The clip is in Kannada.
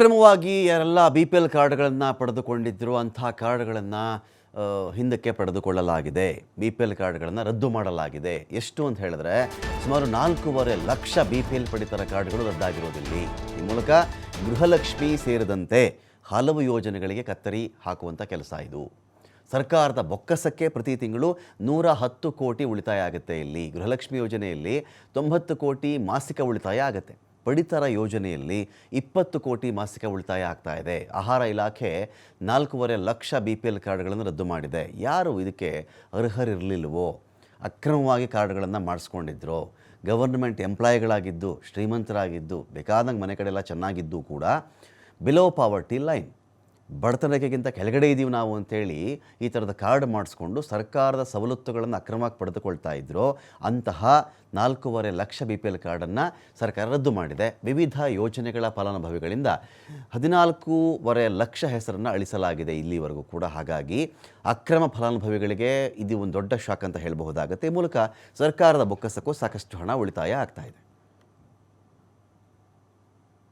ಕ್ರಮವಾಗಿ ಯಾರೆಲ್ಲ ಬಿ ಪಿ ಎಲ್ ಕಾರ್ಡ್ಗಳನ್ನು ಪಡೆದುಕೊಂಡಿದ್ದರು ಅಂತಹ ಕಾರ್ಡ್ಗಳನ್ನು ಹಿಂದಕ್ಕೆ ಪಡೆದುಕೊಳ್ಳಲಾಗಿದೆ. ಬಿ ಪಿ ಎಲ್ ಕಾರ್ಡ್ಗಳನ್ನು ರದ್ದು ಮಾಡಲಾಗಿದೆ. ಎಷ್ಟು ಅಂತ ಹೇಳಿದ್ರೆ, ಸುಮಾರು ನಾಲ್ಕೂವರೆ ಲಕ್ಷ ಬಿ ಪಿ ಎಲ್ ಪಡಿತರ ಕಾರ್ಡ್ಗಳು ರದ್ದಾಗಿರೋದಿಲ್ಲಿ. ಈ ಮೂಲಕ ಗೃಹಲಕ್ಷ್ಮಿ ಸೇರಿದಂತೆ ಹಲವು ಯೋಜನೆಗಳಿಗೆ ಕತ್ತರಿ ಹಾಕುವಂಥ ಕೆಲಸ ಇದು. ಸರ್ಕಾರದ ಬೊಕ್ಕಸಕ್ಕೆ ಪ್ರತಿ ತಿಂಗಳು ನೂರ ಹತ್ತು ಕೋಟಿ ಉಳಿತಾಯ ಆಗುತ್ತೆ ಇಲ್ಲಿ. ಗೃಹಲಕ್ಷ್ಮಿ ಯೋಜನೆಯಲ್ಲಿ ತೊಂಬತ್ತು ಕೋಟಿ ಮಾಸಿಕ ಉಳಿತಾಯ ಆಗುತ್ತೆ. ಪಡಿತರ ಯೋಜನೆಯಲ್ಲಿ ಇಪ್ಪತ್ತು ಕೋಟಿ ಮಾಸಿಕ ಉಳಿತಾಯ ಆಗ್ತಾ ಇದೆ. ಆಹಾರ ಇಲಾಖೆ ನಾಲ್ಕೂವರೆ ಲಕ್ಷ ಬಿ ಪಿ ಎಲ್ ಕಾರ್ಡ್ಗಳನ್ನು ರದ್ದು ಮಾಡಿದೆ. ಯಾರು ಇದಕ್ಕೆ ಅರ್ಹರಿರಲಿಲ್ವೋ? ಅಕ್ರಮವಾಗಿ ಕಾರ್ಡ್ಗಳನ್ನು ಮಾಡಿಸ್ಕೊಂಡಿದ್ರು. ಗವರ್ನಮೆಂಟ್ ಎಂಪ್ಲಾಯಿಗಳಾಗಿದ್ದು, ಶ್ರೀಮಂತರಾಗಿದ್ದು, ಬೇಕಾದಂಗೆ ಮನೆ ಕಡೆ ಎಲ್ಲ ಚೆನ್ನಾಗಿದ್ದು ಕೂಡ ಬಿಲೋ ಪಾವರ್ಟಿ ಲೈನ್ ಬಡತನಕ್ಕಿಂತ ಕೆಳಗಡೆ ಇದ್ದೀವಿ ನಾವು ಅಂತೇಳಿ ಈ ಥರದ ಕಾರ್ಡ್ ಮಾಡಿಸ್ಕೊಂಡು ಸರ್ಕಾರದ ಸವಲತ್ತುಗಳನ್ನು ಅಕ್ರಮವಾಗಿ ಪಡೆದುಕೊಳ್ತಾ ಇದ್ದರು ಅಂತಹ ನಾಲ್ಕೂವರೆ ಲಕ್ಷ ಬಿ ಪಿ ಎಲ್ ಕಾರ್ಡನ್ನು ಸರ್ಕಾರ ರದ್ದು ಮಾಡಿದೆ. ವಿವಿಧ ಯೋಜನೆಗಳ ಫಲಾನುಭವಿಗಳಿಂದ ಹದಿನಾಲ್ಕೂವರೆ ಲಕ್ಷ ಹೆಸರನ್ನು ಅಳಿಸಲಾಗಿದೆ ಇಲ್ಲಿವರೆಗೂ ಕೂಡ. ಹಾಗಾಗಿ ಅಕ್ರಮ ಫಲಾನುಭವಿಗಳಿಗೆ ಇದು ಒಂದು ದೊಡ್ಡ ಶಾಕ್ ಅಂತ ಹೇಳಬಹುದಾಗುತ್ತೆ. ಮೂಲಕ ಸರ್ಕಾರದ ಬೊಕ್ಕಸಕ್ಕೂ ಸಾಕಷ್ಟು ಹಣ ಉಳಿತಾಯ ಆಗ್ತಾ ಇದೆ.